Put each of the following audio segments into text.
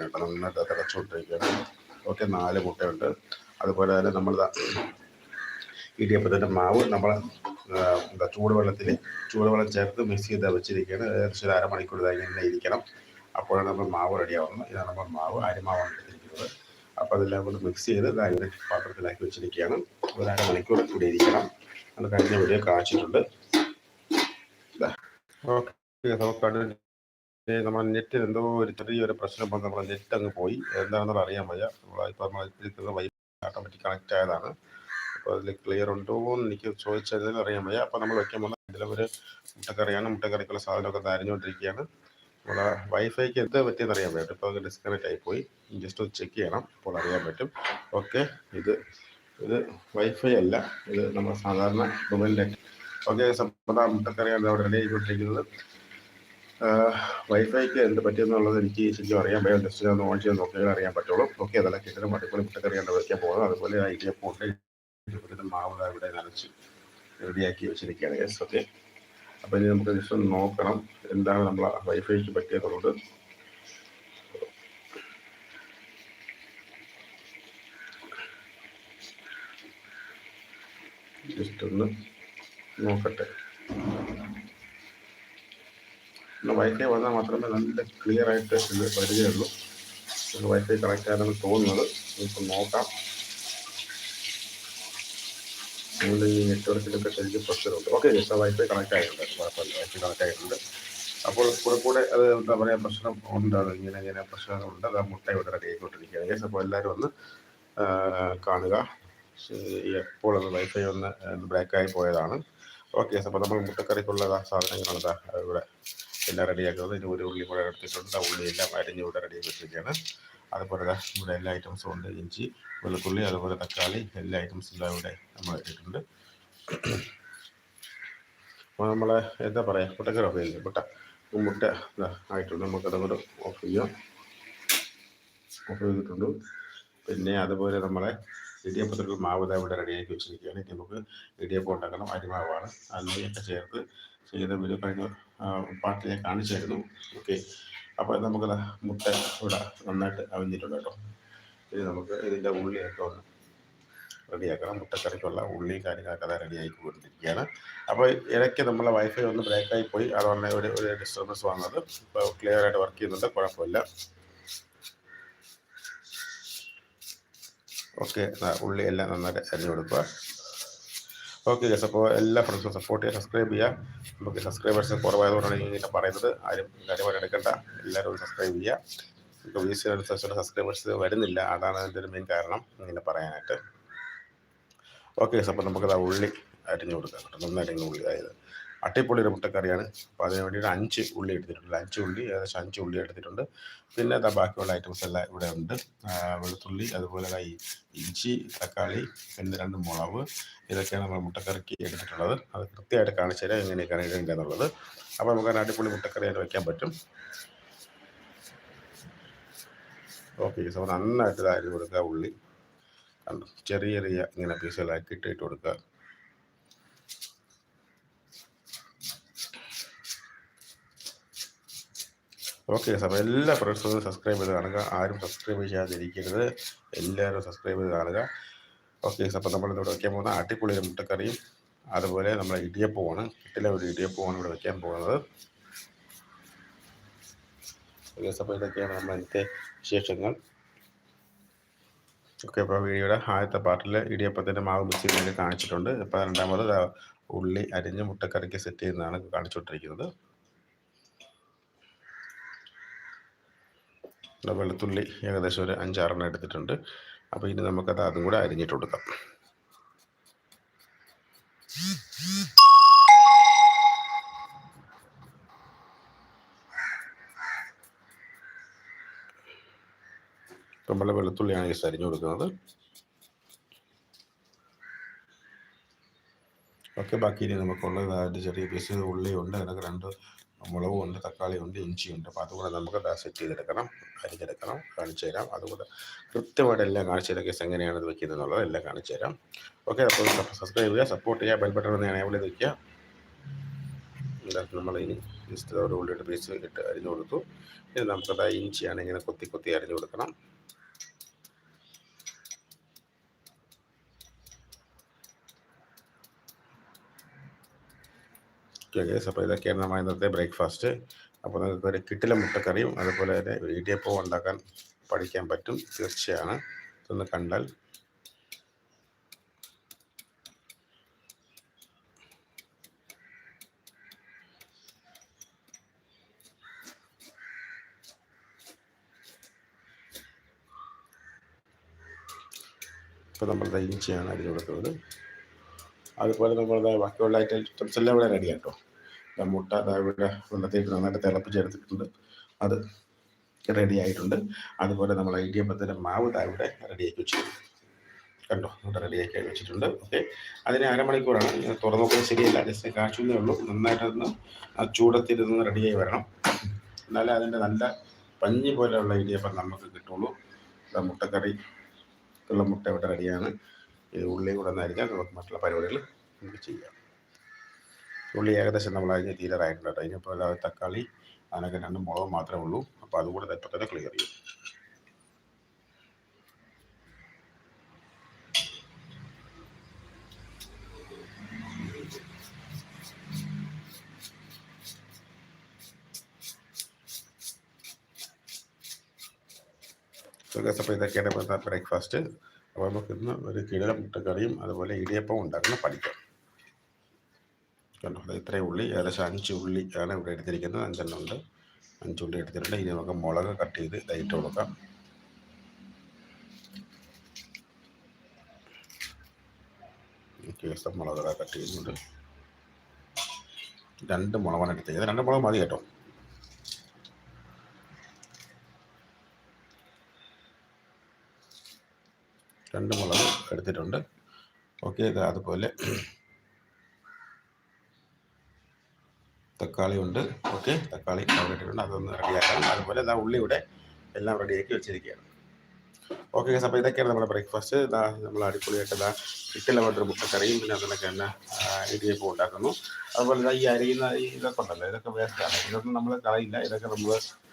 കേട്ടോ നന്നായിട്ട് തിളച്ചുകൊണ്ടിരിക്കുകയാണ്. ഓക്കെ നാല് മുട്ടയുണ്ട്. അതുപോലെ തന്നെ നമ്മൾ ഇടിയപ്പത്തിന്റെ മാവ് നമ്മൾ എന്താ ചൂടുവെള്ളത്തിൽ ചൂടുവെള്ളം ചേർത്ത് മിക്സ് ചെയ്ത് വെച്ചിരിക്കുകയാണ്. ഏകദേശം ഒരു അരമണിക്കൂർ ഇങ്ങനെ ഇരിക്കണം. അപ്പോഴാണ് നമ്മൾ മാവ് റെഡിയാവുന്നത് ഇതാണ് നമ്മൾ മാവ് അരിമാവാണ് എടുത്തിരിക്കുന്നത്. അപ്പോൾ അതെല്ലാം കൂടി മിക്സ് ചെയ്ത് ഇതാ ഇവിടെ പാത്രത്തിലാക്കി വെച്ചിരിക്കുകയാണ്. ഒരു അരമണിക്കൂർ കൂടി ഇരിക്കണം. നമ്മൾ കഴിഞ്ഞ വീഡിയോ കാണിച്ചിട്ടുണ്ട്. ഓക്കെ നമുക്ക് നമ്മുടെ നെറ്റിൽ എന്തോ ഒരു ചെറിയൊരു പ്രശ്നം വന്ന് നമ്മുടെ നെറ്റ് അങ്ങ് പോയി. എന്താണെന്നുള്ള അറിയാൻ വയ്യ. ഇപ്പോൾ നമ്മൾ ഇരിക്കുന്ന വൈ ഓട്ടോമാറ്റിക് കണക്റ്റ് ആയതാണ്. അപ്പോൾ അതിൽ ക്ലിയർ ഉണ്ടോ എന്ന് എനിക്ക് ചോദിച്ചതിൽ അറിയാൻ വയ്യ. അപ്പോൾ നമ്മൾ വയ്ക്കാൻ പോകുന്ന ഇതിൽ ഒരു മുട്ടക്കറിയാണ്. മുട്ടക്കറിക്കുള്ള സാധനമൊക്കെ അരിഞ്ഞുകൊണ്ടിരിക്കുകയാണ്. നമ്മുടെ വൈഫൈക്ക് എന്ത് പറ്റിയെന്ന് അറിയാൻ പറ്റും ഇപ്പോൾ അത് ഡിസ്കണക്റ്റ് ആയിപ്പോയി. ജസ്റ്റ് ഒന്ന് ചെക്ക് ചെയ്യണം. അപ്പോൾ അറിയാൻ പറ്റും. ഓക്കെ. ഇത് ഇത് വൈഫൈ അല്ല. ഇത് നമ്മുടെ സാധാരണ മൊബൈൽ നെറ്റ് ഓക്കെ സമ്പദ മുട്ടക്കറിയാണ് അവിടെ റെഡി ആയിക്കൊണ്ടിരിക്കുന്നത്. വൈഫൈക്ക് എന്ത് പറ്റിയെന്നുള്ളത് എനിക്ക് ശരിക്കും അറിയാൻ പറ്റും ജസ്റ്റ് ഞാൻ ഓൺ ചെയ്ത് നോക്കിയാൽ അറിയാൻ പറ്റുള്ളൂ. ഓക്കെ അതല്ല കിട്ടുന്ന അടിപൊളി മുട്ടക്കറിയാണ് വയ്ക്കാൻ പോകുന്നത്. അതുപോലെ ഉണ്ട് ഇവിടുത്തെ മാവ് ഇവിടെ നനച്ച് റെഡിയാക്കി വെച്ചിരിക്കുകയാണ്. യെസ് ഓക്കെ അപ്പോൾ ഇനി നമുക്ക് ജസ്റ്റ് ഒന്ന് നോക്കണം എന്താണ് നമ്മൾ വൈഫൈക്ക് പറ്റിയതുകൊണ്ട് ജസ്റ്റ് ഒന്ന് നോക്കട്ടെ. വൈഫൈ വന്നാൽ മാത്രമേ നല്ല ക്ലിയർ ആയിട്ട് ഇത് വരികയുള്ളൂ. വൈഫൈ കണക്റ്റ് ആണെന്ന് തോന്നുന്നത്. നമുക്ക് നോക്കാം. ഈ നെറ്റ്വർക്കിലൊക്കെ ശരിക്കും പ്രശ്നമുണ്ട് ഓക്കെ ജസ്റ്റ് വൈഫൈ കണക്ട് ആയിട്ടുണ്ട്. കുഴപ്പമില്ല വൈഫൈ കണക്ട് ആയിട്ടുണ്ട്. അപ്പോൾ കൂടെ കൂടെ അത് എന്താ പറയുക പ്രശ്നം ഉണ്ട്. അത് ഇങ്ങനെ ഇങ്ങനെ പ്രശ്നങ്ങളുണ്ട്. അത് മുട്ട ഇവിടെ റെഡി ആയിക്കൊണ്ടിരിക്കുകയാണ്. യെസ് അപ്പോൾ എല്ലാവരും ഒന്ന് കാണുക. എപ്പോൾ അത് വൈഫൈ ഒന്ന് ബ്രേക്കായി പോയതാണ്. ഓക്കെ അപ്പോൾ നമ്മൾ മുട്ടക്കറിക്കുള്ള സാധനങ്ങളാണ് ഇതാ ഇവിടെ എല്ലാം റെഡിയാക്കുന്നത്. ഇനി ഒരു ഉള്ളി കൂടെ എടുത്തിട്ടുണ്ട്. ഉള്ളി എല്ലാം അരിഞ്ഞ് ഇവിടെ റെഡിയാക്കി വെച്ചിരിക്കുകയാണ്. അതുപോലെ ഇവിടെ എല്ലാ ഐറ്റംസും ഉണ്ട്. ഇഞ്ചി വെളുത്തുള്ളി അതുപോലെ തക്കാളി എല്ലാ ഐറ്റംസും എല്ലാം ഇവിടെ നമ്മൾ ഇട്ടിട്ടുണ്ട്. അപ്പോൾ നമ്മൾ എന്താ പറയുക മുട്ടക്കറി ഓഫ് ചെയ്യില്ലേ? മുട്ട. മുട്ട ആയിട്ടുണ്ട്. നമുക്ക് അതുകൊണ്ട് ഓഫ് ചെയ്യാം. ഓഫ് ചെയ്തിട്ടുണ്ട് പിന്നെ അതുപോലെ നമ്മളെ ഇടിയപ്പത്തിലുള്ള മാവ് ഇവിടെ റെഡിയാക്കി വെച്ചിരിക്കുകയാണ്. ഇനി നമുക്ക് ഇടിയപ്പം ഉണ്ടാക്കണം. അരിമാവാണ്. അതിനൊക്കെ ചേർത്ത് ചെയ്ത വീഡിയോ കഴിഞ്ഞ പാട്ട് ഞാൻ കാണിച്ചായിരുന്നു. ഓക്കെ അപ്പോൾ നമുക്ക് മുട്ട ഇവിടെ നന്നായിട്ട് അവിഞ്ഞിട്ടുണ്ട് കേട്ടോ. ഇനി നമുക്ക് ഇതിന്റെ ഉള്ളിയൊക്കെ ഒന്ന് റെഡിയാക്കണം. മുട്ടക്കറിക്കുള്ള ഉള്ളി കാര്യങ്ങളൊക്കെ അത് റെഡി കൊടുത്തിരിക്കുകയാണ്. അപ്പോൾ ഇടയ്ക്ക് നമ്മളെ വൈഫൈ ഒന്ന് ബ്രേക്കായി പോയി. അതുകൊണ്ട് ഒരു ഒരു ഡിസ്റ്റർബൻസ് വന്നത്. ഇപ്പോൾ ക്ലിയർ ആയിട്ട് വർക്ക് ചെയ്യുന്നുണ്ട്. കുഴപ്പമില്ല. ഓക്കെ ഉള്ളി എല്ലാം നന്നായിട്ട് അരിഞ്ഞു കൊടുക്കുക. ഓക്കെ ഗസ് അപ്പോൾ എല്ലാ ഫ്രണ്ട്സും സപ്പോർട്ട് ചെയ്യുക സബ്സ്ക്രൈബ് ചെയ്യുക. നമുക്ക് സബ്സ്ക്രൈബേഴ്സ് കുറവായതുകൊണ്ടാണ് ഇങ്ങനെ പറയുന്നത്. ആരും കാര്യമായിട്ട് എടുക്കേണ്ട. എല്ലാവരും സബ്സ്ക്രൈബ് ചെയ്യുക. നമുക്ക് വീസിനനുസരിച്ചുള്ള സബ്സ്ക്രൈബേഴ്സ് വരുന്നില്ല. അതാണ് അതിന്റെ ഒരു മെയിൻ കാരണം. ഇങ്ങനെ പറയാനായിട്ട്. ഓക്കെ ഗസ് അപ്പോൾ നമുക്കത് ഉള്ളി അരിഞ്ഞു കൊടുക്കാം. നന്നായിട്ട് ഉള്ളി അതായത് അട്ടിപ്പൊളി ഒരു മുട്ടക്കറിയാണ്. അപ്പോൾ അതിന് വേണ്ടിയിട്ട് അഞ്ച് ഉള്ളി എടുത്തിട്ടുണ്ട്. അഞ്ച് ഉള്ളി ഏകദേശം അഞ്ച് ഉള്ളി എടുത്തിട്ടുണ്ട്. പിന്നെ അതാ ബാക്കിയുള്ള ഐറ്റംസ് എല്ലാം ഇവിടെ ഉണ്ട്. വെളുത്തുള്ളി അതുപോലെ ഇഞ്ചി തക്കാളി പിന്നെ രണ്ട് മുളവ് ഇതൊക്കെയാണ് നമ്മൾ മുട്ടക്കറിക്ക് എടുത്തിട്ടുള്ളത്. അത് കൃത്യമായിട്ട് കാണിച്ചു തരാം എങ്ങനെയൊക്കെയാണ് ഇടേണ്ടത് എന്നുള്ളത്. അപ്പോൾ നമുക്ക് അടിപൊളി മുട്ടക്കറിയായിട്ട് വയ്ക്കാൻ പറ്റും. ഓക്കെ സോ നന്നായിട്ട് ഇതായി കൊടുക്കുക ഉള്ളി. ചെറിയ ചെറിയ ഇങ്ങനെ പീസുകളാക്കി ഇട്ടിട്ട് കൊടുക്കുക. ഓക്കെ അപ്പോൾ എല്ലാ ഫ്രണ്ട്സും സബ്സ്ക്രൈബ് ചെയ്ത് കാണുക. ആരും സബ്സ്ക്രൈബ് ചെയ്യാതിരിക്കരുത്. എല്ലാവരും സബ്സ്ക്രൈബ് ചെയ്ത് കാണുക. ഓക്കെ അപ്പോൾ നമ്മൾ ഇവിടെ വയ്ക്കാൻ പോകുന്ന ഒരു മുട്ടക്കറിയും അതുപോലെ നമ്മളെ ഇടിയപ്പമാണ് കിട്ടിലെ ഒരു ഇടിയപ്പമാണ് ഇവിടെ വയ്ക്കാൻ പോകുന്നത്. ഓക്കെ അപ്പോൾ ഇതൊക്കെയാണ് നമ്മൾ ഇന്നത്തെ വിശേഷങ്ങൾ. ഓക്കെ അപ്പോൾ വീഡിയോയുടെ ആദ്യത്തെ പാർട്ടിൽ ഇടിയപ്പത്തിന്റെ മാവ് മിക്സ് കാണിച്ചിട്ടുണ്ട്. അപ്പോൾ രണ്ടാമത് ഉള്ളി അരിഞ്ഞ് മുട്ടക്കറിക്ക് സെറ്റ് ചെയ്യുന്നതാണ് കാണിച്ചുകൊണ്ടിരിക്കുന്നത്. വെളുത്തുള്ളി ഏകദേശം ഒരു അഞ്ചാറെണ്ണം എടുത്തിട്ടുണ്ട്. അപ്പോൾ ഇനി നമുക്കത് അതും കൂടെ അരിഞ്ഞിട്ട് കൊടുക്കാം. നമ്മൾ വെളുത്തുള്ളിയാണ് ഈ അരിഞ്ഞു കൊടുക്കുന്നത്. ഓക്കെ ബാക്കി ഇനി നമുക്കുള്ളത് ചെറിയ പീസ് ഉള്ളിയുണ്ട്. അതിനൊക്കെ രണ്ട് മുളകുണ്ട് തക്കാളിയുണ്ട് ഇഞ്ചിയുണ്ട് അപ്പോൾ അതുകൂടെ നമുക്ക് സെറ്റ് ചെയ്തെടുക്കണം അരിഞ്ഞെടുക്കണം കാണിച്ചു തരാം. അതുകൂടെ കൃത്യമായിട്ട് എല്ലാം കാണിച്ചു തരാം കേസ് എങ്ങനെയാണ് ഇത് വെക്കുന്നത് എന്നുള്ളത് എല്ലാം കാണിച്ചു തരാം. ഓക്കെ അപ്പോൾ സബ്സ്ക്രൈബ് ചെയ്യുക സപ്പോർട്ട് ചെയ്യുക ബെൽ ബട്ടൺ ഒന്ന് എനേബിൾ ചെയ്ത് വയ്ക്കുക നമ്മൾ ഇനി ജസ്റ്റ് ഒരു ഉള്ളിയുടെ പീസ് ഇട്ട് അരിഞ്ഞു കൊടുത്തു. ഇനി നമുക്കത് ഇഞ്ചിയാണ് ഇങ്ങനെ കൊത്തി കൊത്തി അരിഞ്ഞു കൊടുക്കണം. ഓക്കെ ഗേസ് അപ്പോൾ ഇതൊക്കെയാണ് നമ്മൾ ഇന്നത്തെ ബ്രേക്ക്ഫാസ്റ്റ് അപ്പോൾ നിങ്ങൾക്ക് ഒരു കിട്ടില മുട്ടക്കറിയും അതുപോലെ തന്നെ ഇടിയപ്പവും ഉണ്ടാക്കാൻ പഠിക്കാൻ പറ്റും തീർച്ചയാണ്. ഇതൊന്ന് കണ്ടാൽ. ഇപ്പോൾ നമ്മൾ ഇഞ്ചിയാണ് അരിഞ്ഞു കൊടുക്കുന്നത്. അതുപോലെ നമ്മൾ ബാക്കിയുള്ള ഐറ്റംസ് എല്ലാം ഇവിടെ റെഡി കേട്ടോ മുട്ട ഇവിടെ വെള്ളത്തിൽ നന്നായിട്ട് തിളപ്പിച്ചെടുത്തിട്ടുണ്ട്. അത് റെഡി ആയിട്ടുണ്ട്. അതുപോലെ നമ്മൾ ഇടിയപ്പത്തിന്റെ മാവ് ഇവിടെ റെഡിയാക്കി വെച്ചിട്ടുണ്ട്. കണ്ടോ? ഇവിടെ റെഡിയാക്കി വെച്ചിട്ടുണ്ട്. ഓക്കെ അതിന് അരമണിക്കൂറാണ്. ഞാൻ തുറന്നു നോക്കുന്നത് ശരിയല്ല. ജസ്റ്റ് കാച്ചുന്നേ ഉള്ളൂ. നന്നായിട്ടൊന്ന് ആ ചൂടത്തിരുന്ന് റെഡിയായി വരണം. എന്നാലേ അതിന്റെ നല്ല പഞ്ഞി പോലെയുള്ള ഇടിയപ്പം നമുക്ക് കിട്ടുള്ളൂ. മുട്ടക്കറി ഉള്ള മുട്ട ഇവിടെ റെഡിയാണ് ഇത് ഉള്ളിയും കൂടെ ഒന്ന് നമുക്ക് മറ്റുള്ള പരിപാടികൾ നമുക്ക് ചെയ്യാം. ഉള്ളി ഏകദേശം നമ്മൾ അരിഞ്ഞ് തീരാറായിട്ടുണ്ട് കേട്ടോ. ഇനിയിപ്പോൾ തക്കാളി അതിനൊക്കെ രണ്ട് മുളക് മാത്രമേ ഉള്ളൂ. അപ്പോൾ അതുകൂടെ ഇപ്പം തന്നെ ക്ലിയർ ചെയ്യും. അപ്പോൾ ഇതൊക്കെയാണ് ബ്രേക്ക്ഫാസ്റ്റ് അപ്പോൾ നമുക്കിന്ന് ഒരു കിടല മുട്ടക്കറിയും അതുപോലെ ഇടിയപ്പം ഉണ്ടാക്കുന്ന പഠിക്കാം കണ്ടോ അത് ഇത്രയും ഉള്ളി ഏകദേശം അഞ്ച് ഉള്ളി ആണ് ഇവിടെ എടുത്തിരിക്കുന്നത്. അഞ്ചെണ്ണം ഉണ്ട്. അഞ്ച് ഉള്ളി എടുത്തിട്ടുണ്ട്. ഇനി നമുക്ക് മുളക് കട്ട് ചെയ്ത് ഇതായിട്ട് കൊടുക്കാം. മുളക് കട്ട് ചെയ്യുന്നുണ്ട്. രണ്ട് മുളകാണ് എടുത്തിരിക്കുന്നത്. രണ്ട് മുളക് മതി കേട്ടോ. രണ്ട് മുളക് എടുത്തിട്ടുണ്ട്. ഓക്കെ ഇത് അതുപോലെ തക്കാളി ഉണ്ട്. ഓക്കെ തക്കാളി ഇട്ടിട്ടുണ്ട്. അതൊന്ന് റെഡിയാക്കണം അതുപോലെ ഇതാ ഉള്ളി ഇവിടെ എല്ലാം റെഡിയാക്കി വെച്ചിരിക്കുകയാണ്. ഓക്കെ ഗസ് അപ്പോൾ ഇതൊക്കെയാണ് നമ്മുടെ ബ്രേക്ക്ഫാസ്റ്റ് ഇതാ നമ്മൾ അടിപൊളിയായിട്ട് ഇതാ ഇട്ടില്ല വേണ്ടൊരു മുട്ടക്കറിയും പിന്നെ അതിനൊക്കെ തന്നെ ഇടിയപ്പം ഉണ്ടാക്കുന്നു. അതുപോലെ ഈ അരിയുന്ന ഈ ഇതൊക്കെ ഉണ്ടല്ലോ ഇതൊക്കെ വേസ്റ്റാണ് ഇതൊന്നും നമ്മൾ കളയില്ല. ഇതൊക്കെ നമ്മൾ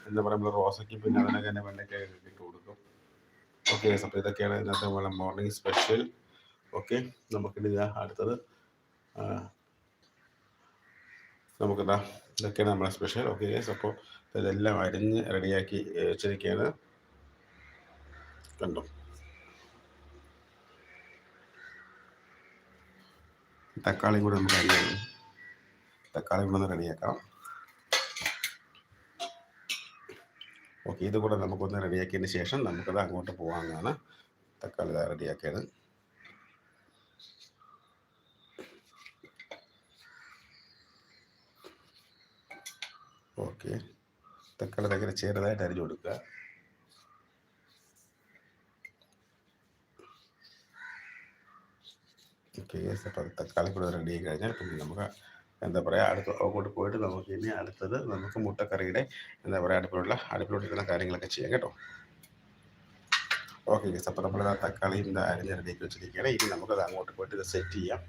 എന്താ പറയുക നമ്മൾ റോസയ്ക്ക് പിന്നെ അതിനൊക്കെ തന്നെ കൊടുക്കും. ഓക്കെ അപ്പോൾ ഇതൊക്കെയാണ് ഇന്നത്തെ നമ്മളെ മോർണിംഗ് സ്പെഷ്യൽ ഓക്കെ നമുക്കിനി അടുത്തത്. നമുക്കിതാ ഇതൊക്കെയാണ് നമ്മളെ സ്പെഷ്യൽ ഓക്കെ അപ്പോൾ ഇതെല്ലാം അരിഞ്ഞ് റെഡിയാക്കി വെച്ചിരിക്കുകയാണ് കണ്ടോ? തക്കാളിയും കൂടെ നമുക്ക് അരിയാം തക്കാളി കൂടെ ഒന്ന് റെഡിയാക്കാം ഓക്കെ ഇത് കൂടെ നമുക്കൊന്ന് റെഡിയാക്കിയതിന് ശേഷം നമുക്കത് അങ്ങോട്ട് പോകാമെന്നാണ് തക്കാളി റെഡിയാക്കിയത്. ഓക്കെ തക്കാളി ഭയങ്കര ചെറുതായിട്ട് അരിഞ്ഞു കൊടുക്കുക. ഓക്കെ തക്കാളി കൂടെ റെഡി ആയി കഴിഞ്ഞാൽ പിന്നെ നമുക്ക് എന്താ പറയുക അടുത്ത് അങ്ങോട്ട് പോയിട്ട് നമുക്ക് ഇനി അടുത്തത് നമുക്ക് മുട്ടക്കറിയുടെ എന്താ പറയുക അടുപ്പിലുള്ള അടുപ്പിലോട്ടിരിക്കുന്ന കാര്യങ്ങളൊക്കെ ചെയ്യാം കേട്ടോ. ഓക്കെ ഗസ് അപ്പോൾ നമ്മൾ തക്കാളിയും എന്താ അരിഞ്ഞ് റെഡിയാക്കി വെച്ചിരിക്കുകയാണ്. ഇനി നമുക്കത് അങ്ങോട്ട് പോയിട്ട് ഇത് സെറ്റ് ചെയ്യാം.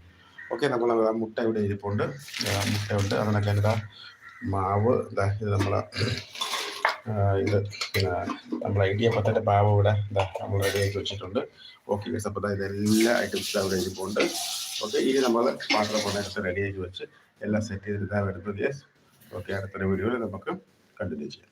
ഓക്കെ നമ്മൾ മുട്ട ഇവിടെ ഇരിപ്പുണ്ട്. മുട്ടയുണ്ട്. അതിനൊക്കെ എന്താ മാവ് എന്താ ഇത് നമ്മൾ ഇത് നമ്മൾ ഇടിയപ്പത്തിന്റെ മാവ് ഇവിടെ എന്താ നമ്മൾ റെഡിയാക്കി വെച്ചിട്ടുണ്ട്. ഓക്കെ ഗസ് അപ്പോൾ ഇതെല്ലാ ഐറ്റംസും അവിടെ ഇരിപ്പുണ്ട്. ഓക്കെ ഇനി നമ്മൾ പാത്രം കൊണ്ടെടുത്ത് റെഡിയാക്കി വെച്ച് എല്ലാം സെറ്റ് ചെയ്തിട്ട് വരുന്നത് ഓക്കെ അടുത്തൊരു വീഡിയോയിൽ നമുക്ക് കണ്ടിന്യൂ ചെയ്യാം.